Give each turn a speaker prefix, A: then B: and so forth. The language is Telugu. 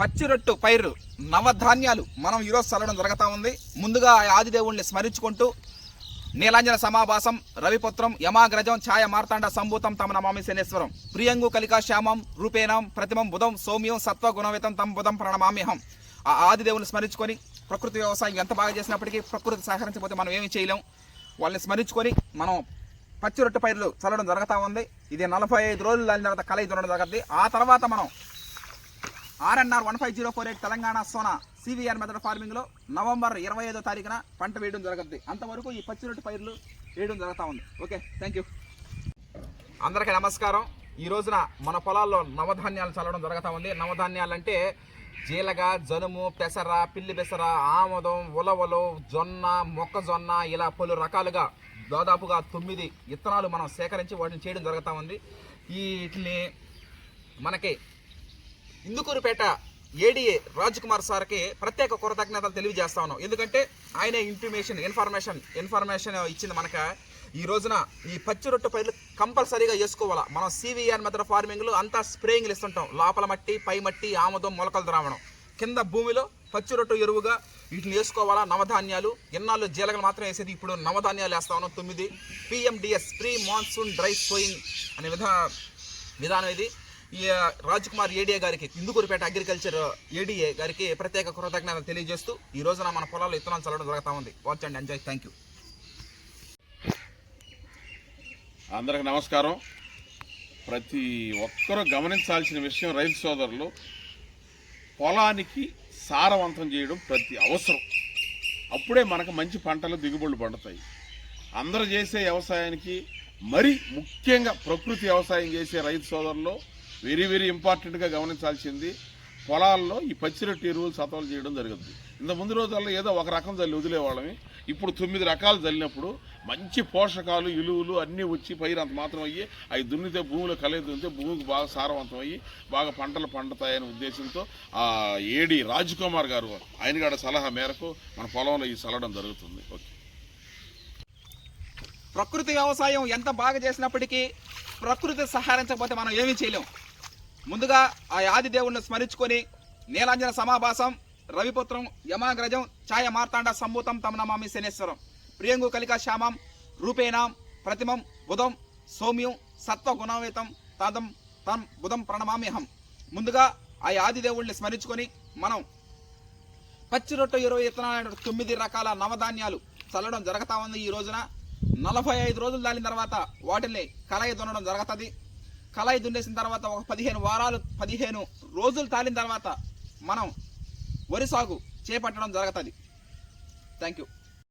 A: పచ్చిరొట్టు పైరు నవధాన్యాలు మనం ఈరోజు చల్లడం జరుగుతూ ఉంది. ముందుగా ఆ ఆదిదేవుణ్ణి స్మరించుకుంటూ నీలాంజన సమాభాసం రవిపుత్రం యమాగ్రజం ఛాయ మార్తాండ సంభూతం తమ నమామి శనేశ్వరం. ప్రియంగు కలికా శ్యామం రూపేణం ప్రతిమం బుధం సౌమ్యం సత్వ గుణవితం తమ బుధం ప్రణమామ్యహం. ఆ ఆదిదేవుని స్మరించుకొని ప్రకృతి వ్యవసాయం ఎంత బాగా చేసినప్పటికీ ప్రకృతి సహకరించకపోతే మనం ఏమి చేయలేం. వాళ్ళని స్మరించుకొని మనం పచ్చి రొట్టె పైర్లు చల్లడం జరుగుతూ ఉంది. ఇది నలభై ఐదు రోజులు దాని తర్వాత కలయి దున్నడం జరుగుతుంది ఆ తర్వాత మనం RNR one five zero four eight Telangana Sona CVR method ఫార్మింగ్లో November ఇరవై ఐదో తారీఖున పంట వేయడం జరుగుతుంది అంతవరకు ఈ పచ్చి రొట్టె పైర్లు వేయడం జరుగుతూ ఉంది. ఓకే థ్యాంక్ యూ అందరికీ నమస్కారం. ఈ రోజున మన పొలాల్లో నవధాన్యాలు చల్లడం జరుగుతూ ఉంది. నవధాన్యాలు అంటే జీలగ జనుము పెసర పిల్లి పెసర ఆముదం ఉలవలు జొన్న మొక్కజొన్న ఇలా పలు రకాలుగా దాదాపుగా తొమ్మిది విత్తనాలు మనం సేకరించి వాటిని చేయడం జరుగుతూ ఉంది. ఈ వీటిని మనకి ఇందుకూరుపేట ఏడీఏ రాజ్ కుమార్ సార్కి ప్రత్యేక కృతజ్ఞతలు తెలియజేస్తా ఉన్నాం. ఎందుకంటే ఆయనే ఇంటిమేషన్ ఇన్ఫర్మేషన్ ఇన్ఫర్మేషన్ ఇచ్చింది మనక. ఈ రోజున ఈ పచ్చి రొట్టె పైర్లు కంపల్సరీగా వేసుకోవాలా. మనం సివిఆర్ మెథడ్ ఫార్మింగ్లో అంతా స్ప్రేయింగ్లు ఇస్తుంటాం. లోపల మట్టి పై మట్టి ఆముదం మొలకలు ద్రావణం. కింద భూమిలో పచ్చి రొట్టె ఎరువుగా వీటిని వేసుకోవాలా. నవధాన్యాలు ఎన్నాళ్ళు జీలకలు మాత్రం వేసేది. ఇప్పుడు నవధాన్యాలు వేస్తా ఉన్నాం తొమ్మిది. PMDS pre monsoon dry sowing అనే విధా విధానం ఇది. ఈ రాజ్ కుమార్ గారికి ఇందుకూరుపేట అగ్రికల్చర్ ఏడిఏ గారికి ప్రత్యేక కృతజ్ఞతలు తెలియజేస్తూ ఈ రోజున మన పొలాల్లో ఇత్తనాలు చల్లడం జరుగుతూ ఉంది. Watch and enjoy. Thank you.
B: అందరికి నమస్కారం. ప్రతి ఒక్కరూ గమనించాల్సిన విషయం రైతు సోదరులు పొలానికి సారవంతం చేయడం ప్రతి అవసరం. అప్పుడే మనకు మంచి పంటలు దిగుబడులు పండుతాయి. అందరూ చేసే వ్యవసాయానికి మరి ముఖ్యంగా ప్రకృతి వ్యవసాయం చేసే రైతు సోదరులు వెరీ వెరీ ఇంపార్టెంట్గా గమనించాల్సింది పొలాల్లో ఈ పచ్చిరొట్టి ఎరువులు సతవలు చేయడం జరుగుతుంది. ఇంత ముందు రోజుల్లో ఏదో ఒక రకం జల్లి వదిలేవాళ్ళమి ఇప్పుడు తొమ్మిది రకాలు జల్లినప్పుడు మంచి పోషకాలు ఇలువలు అన్నీ వచ్చి పైరు అంత మాత్రం అయ్యి అవి దున్నితే భూమిలో కలయి దున్నితే భూమికి బాగా సారవంతం అయ్యి బాగా పంటలు పండుతాయనే ఉద్దేశంతో ఆ ఏడి రాజ్ కుమార్ గారు ఆయన గారి సలహా మేరకు మన పొలంలో ఈ చల్లడం జరుగుతుంది. ఓకే.
A: ప్రకృతి వ్యవసాయం ఎంత బాగా చేసినప్పటికీ ప్రకృతి సహారించకపోతే మనం ఏమీ చేయలేం. ముందుగా ఆ ఆది దేవుణ్ణి స్మరించుకొని నీలాంజన సమాభాసం రవిపుత్రం యమాగ్రజం ఛాయ మార్తాండ సంభూతం తమ నమామి శనేశ్వరం. ప్రియంగు కలికా శ్యామం రూపేణాం ప్రతిమం బుధం సౌమ్యం సత్వ గుణావేతం తదం తం బుధం ప్రణమామ్యహం. ముందుగా ఆ ఆది దేవుణ్ణి స్మరించుకొని మనం పచ్చి రొట్టె ఇరవై విత్తనాలు తొమ్మిది రకాల నవధాన్యాలు చల్లడం జరుగుతా ఉంది ఈ రోజున. నలభై ఐదు రోజులు దాని తర్వాత వాటిని కలయి దున్నడం జరుగుతుంది. కళాయి దున్నేసిన తర్వాత ఒక పదిహేను వారాలు పదిహేను రోజులు తాలిన తర్వాత మనం వరి సాగు చేపట్టడం జరుగుతుంది. Thank you